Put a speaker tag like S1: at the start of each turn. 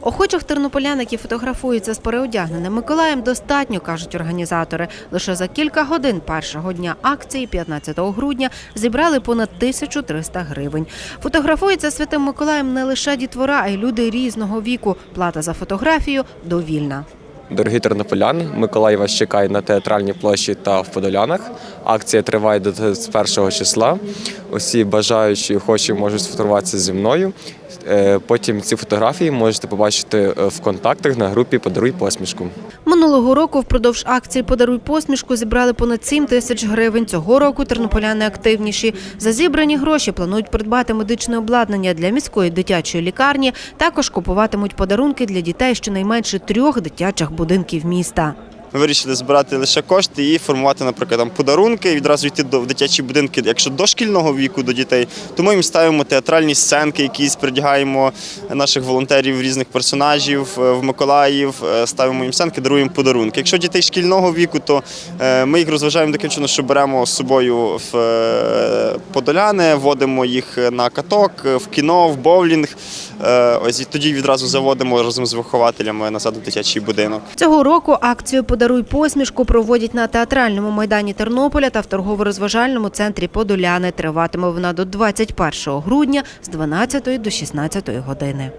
S1: Охочих тернополян, які фотографуються з переодягненим Миколаєм, достатньо, кажуть організатори. Лише за кілька годин першого дня акції, 15 грудня, зібрали понад 1300 гривень. Фотографується святим Миколаєм не лише дітвора, а й люди різного віку. Плата за фотографію довільна.
S2: Дорогі тернополяни, Миколай вас чекає на театральній площі та в Подолянах. Акція триває до 31 числа. Усі бажаючі хочі можуть сфотографуватися зі мною. Е, Потім ці фотографії можете побачити е, в контактах на групі Подаруй посмішку.
S1: Минулого року впродовж акції Подаруй посмішку зібрали понад 7 тисяч гривень. Цього року тернополяни активніші. За зібрані гроші планують придбати медичне обладнання для міської дитячої лікарні. Також купуватимуть подарунки для дітей щонайменше трьох дитячих будинків міста.
S3: Ми вирішили збирати лише кошти і формувати, наприклад, там подарунки відразу йти до в дитячі будинки, якщо дошкільного віку до дітей, то ми їм ставимо театральні сценки, якісь придягаємо наших волонтерів, різних персонажів е, в Миколаїв, е, ставимо їм сценки, даруємо подарунки. Якщо дітей шкільного віку, то е, ми їх розважаємо таким чином, що беремо з собою в подоляни, водимо їх на каток, в кіно, в боулінг. Е, Ось і тоді відразу заводимо разом з вихователями назад у дитячий будинок.
S1: Цього року акцію Подаруй посмішку проводять на театральному майдані Тернополя та в торгово-розважальному центрі Подоляни. Триватиме вона до 21 грудня з 12 до 16 години.